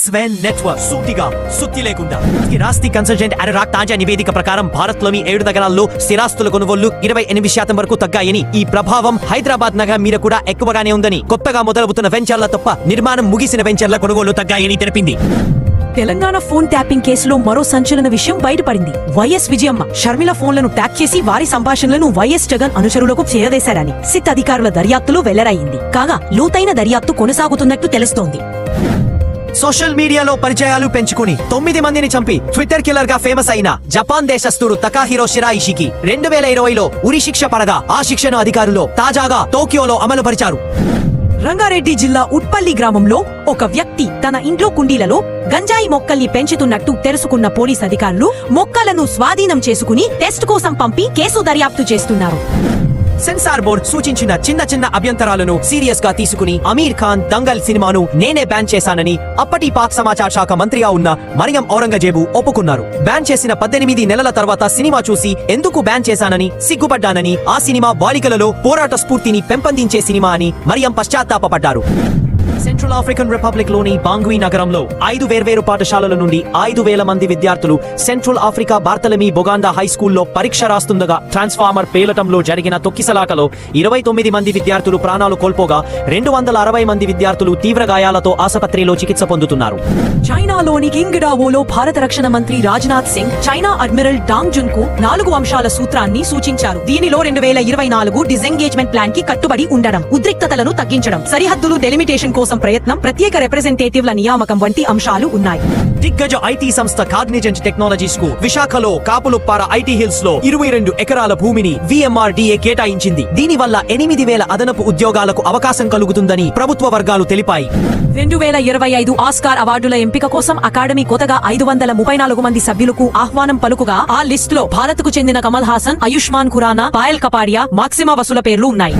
Swell network సూటిగా సుత్తి లేకుండా. స్థిరాస్తి కన్సల్టెంట్ అరరాక్ తాజా నివేదిక ప్రకారం భారత్లోని ఏడు నగరాల్లో స్థిరాస్తుల కొనుగోళ్ళు ఇరవై ఎనిమిది శాతం వరకు తగ్గాయని ఈ ప్రభావం హైదరాబాద్ నగరం మీద కూడా ఎక్కువగానే ఉందని కొత్తగా మొదలవుతున్న వెంచర్ల తప్ప నిర్మాణం ముగిసిన వెంచర్ల కొనుగోలు తగ్గాయని తెలిపింది. తెలంగాణ ఫోన్ ట్యాపింగ్ కేసులో మరో సంచలన విషయం బయటపడింది. వైఎస్ విజయమ్మ షర్మిల ఫోన్లను ట్యాప్ చేసి వారి సంభాషణలను వైఎస్ జగన్ అనుచరులకు చేరవేశారని సిట్ అధికారుల దర్యాప్తులో వెల్లడైంది కాగా లోతైన దర్యాప్తు కొనసాగుతున్నట్టు తెలుస్తోంది. సోషల్ మీడియాలో పరిచయాలు పెంచుకుని తొమ్మిది మందిని చంపి ట్విట్టర్ కిల్లర్గా ఫేమస్ అయిన జపాన్ దేశస్థుడు తకాహిరో షిరాయిషికి రెండు వేల ఇరవైలో ఉరి శిక్ష పడగా ఆ శిక్షను అధికారులు తాజాగా టోక్యోలో అమలుపరిచారు. రంగారెడ్డి జిల్లా ఉట్పల్లి గ్రామంలో ఒక వ్యక్తి తన ఇంట్లో కుండీలలో గంజాయి మొక్కల్ని పెంచుతున్నట్టు తెలుసుకున్న పోలీస్ అధికారులు మొక్కలను స్వాధీనం చేసుకుని టెస్ట్ కోసం పంపి కేసు దర్యాప్తు చేస్తున్నారు. సెన్సార్ బోర్డ్ సూచించిన చిన్న చిన్న అభ్యంతరాలను సీరియస్గా తీసుకుని అమీర్ ఖాన్ దంగల్ సినిమాను నేనే బ్యాన్ చేశానని అప్పటి పాక్ సమాచార శాఖ మంత్రిగా ఉన్న మరియం ఔరంగజేబు ఒప్పుకున్నారు. బ్యాన్ చేసిన పద్దెనిమిది నెలల తర్వాత సినిమా చూసి ఎందుకు బ్యాన్ చేశానని సిగ్గుపడ్డానని ఆ సినిమా బాలికలలో పోరాట స్ఫూర్తిని పెంపొందించే సినిమా అని మరియం పశ్చాత్తాపపడ్డారు. సెంట్రల్ ఆఫ్రికన్ రిపబ్లిక్లోని బాంగ్వీ నగరంలో ఐదు వేర్వేరు పాఠశాలల నుండి ఐదు వేల మంది విద్యార్థులు Central Africa Barthelemy Boganda high స్కూల్లో పరీక్ష రాస్తుండగా ట్రాన్స్ఫార్మర్ పేలటంలో జరిగిన తొక్కిసలాకలో ఇరవై తొమ్మిది మంది విద్యార్థులు ప్రాణాలు కోల్పోగా రెండు వందల అరవై మంది విద్యార్థులు తీవ్ర గాయాలతో ఆసుపత్రిలో చికిత్స పొందుతున్నారు. చైనాలోని కింగ్డావోలో భారత రక్షణ మంత్రి Rajnath Singh China admiral Dong జున్కు నాలుగు అంశాల సూత్రాన్ని సూచించారు. దీనిలో రెండు వేల ఇరవై నాలుగు డిసెంగేజ్మెంట్ ప్లాన్కి కట్టుబడి ఉండడం ఉద్రిక్తతలను తగ్గించడం సరిహద్దులు డెలిమిటేషన్ కోసం ప్రయత్నం. ప్రత్యేక రిప్రజెంటేటివ్ల నియామకం వంటి అంశాలు ఉన్నాయి. దిగ్గజ ఐటీ సంస్థ కాగ్నిజెంట్ టెక్నాలజీస్కు విశాఖలో కాపులుప్పార ఐటీ హిల్స్లో ఇరవై రెండు ఎకరాల భూమిని విఎంఆర్డీఏ కేటాయించింది. దీని వల్ల ఎనిమిది వేల అదనపు ఉద్యోగాలకు అవకాశం కలుగుతుందని ప్రభుత్వ వర్గాలు తెలిపాయి. రెండు వేల ఇరవై ఐదు ఆస్కార్ అవార్డుల ఎంపిక కోసం అకాడమీ కొత్తగా ఐదు వందల ముప్పై నాలుగు మంది సభ్యులకు ఆహ్వానం పలుకుగా ఆ లిస్ట్లో భారత్కు చెందిన కమల్ హాసన్ ఆయుష్మాన్ ఖురానా పాయల్ కపాడియా మాక్సిమా వసుల పేర్లు ఉన్నాయి.